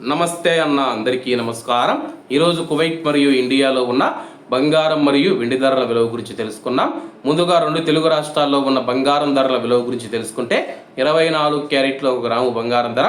నమస్తే అన్న అందరికీ నమస్కారం. ఈరోజు కువైట్ మరియు ఇండియాలో ఉన్న బంగారం మరియు వెండి ధరల విలువ గురించి తెలుసుకున్నాం ముందుగా రెండు తెలుగు రాష్ట్రాల్లో ఉన్న బంగారం ధరల విలువ గురించి తెలుసుకుంటే ఇరవై నాలుగు క్యారెట్ల ఒక గ్రాము బంగారం ధర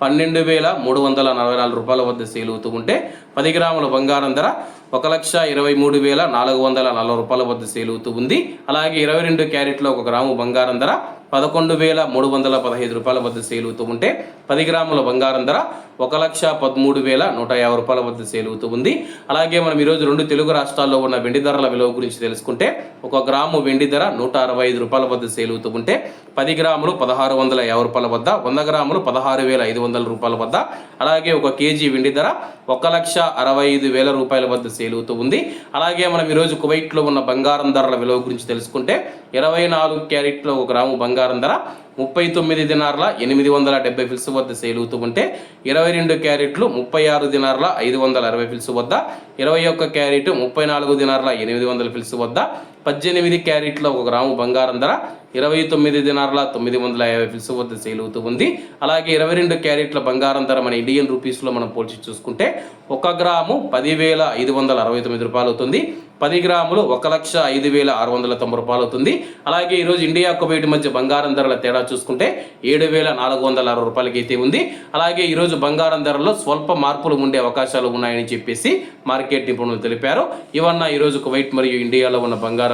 పన్నెండు వేల మూడు వందల నలభై నాలుగు రూపాయల వద్ద సేల్ అవుతూ ఉంటే పది గ్రాముల బంగారం ధర ఒక లక్ష ఇరవై మూడు వేల నాలుగు వందల నలభై రూపాయల వద్ద సేల్ అవుతూ ఉంది. అలాగే ఇరవై రెండు క్యారెట్లో ఒక గ్రాము బంగారం ధర పదకొండు వేల మూడు వందల పదహైదు రూపాయల వద్ద సేల్ అవుతూ ఉంటే పది గ్రాముల బంగారం ధర ఒక లక్ష పదమూడు వేల నూట యాభై రూపాయల వద్ద సేల్ అవుతూ ఉంది. అలాగే మనం ఈరోజు రెండు తెలుగు రాష్ట్రాల్లో ఉన్న వెండి ధరల విలువ గురించి తెలుసుకుంటే ఒక గ్రాము వెండి ధర నూట అరవై ఐదు రూపాయల వద్ద సేల్ అవుతూ ఉంటే పది గ్రాములు పదహారు వందల యాభై రూపాయల వద్ద వంద గ్రాములు పదహారు వేల ఐదు వందల రూపాయల వద్ద అలాగే ఒక కేజీ వెండి ధర ఒక లక్ష అరవై ఐదు వేల రూపాయల వద్ద సేల్ అవుతూ ఉంది. అలాగే మనం ఈరోజు కువైట్లో ఉన్న బంగారం ధరల విలువ గురించి తెలుసుకుంటే ఇరవై నాలుగు క్యారెట్లో ఒక గ్రాము బంగారం ధర ముప్పై తొమ్మిది దినార్ల ఎనిమిది వందల డెబ్బై ఫిల్స్ వద్ద సేల్ అవుతూ ఉంటే ఇరవై రెండు క్యారెట్లు ముప్పై ఆరు దినార్ల ఐదు వందల అరవై ఫిల్స్ వద్ద ఇరవై ఒక్క క్యారెట్ ముప్పై నాలుగు దినార్ల ఎనిమిది వందల ఫిల్స్ వద్ద పద్దెనిమిది క్యారెట్ల ఒక గ్రాము బంగారం ధర ఇరవై తొమ్మిది దినార్ల తొమ్మిది వందల యాభై ఫిల్స్ వద్ద సేల్ అవుతూ ఉంది. అలాగే ఇరవై రెండు క్యారెట్ల బంగారం ధర మన ఇండియన్ రూపీస్లో మనం పోల్చి చూసుకుంటే ఒక గ్రాము పదివేల ఐదు వందల అరవై తొమ్మిది రూపాయలు అవుతుంది. పది గ్రాములు ఒక లక్ష ఐదు వేల ఆరు వందల తొంభై రూపాయలు అవుతుంది. అలాగే ఈరోజు ఇండియా కువైట్ మధ్య బంగారం ధరల తేడా చూసుకుంటే ఏడు వేల నాలుగు వందల అరవై రూపాయలకి అయితే ఉంది. అలాగే ఈరోజు బంగారం ధరల్లో స్వల్ప మార్పులు ఉండే అవకాశాలు ఉన్నాయని చెప్పేసి మార్కెట్ నిపుణులు తెలిపారు. ఇవన్న ఈరోజు కువైట్ మరియు ఇండియాలో ఉన్న బంగారం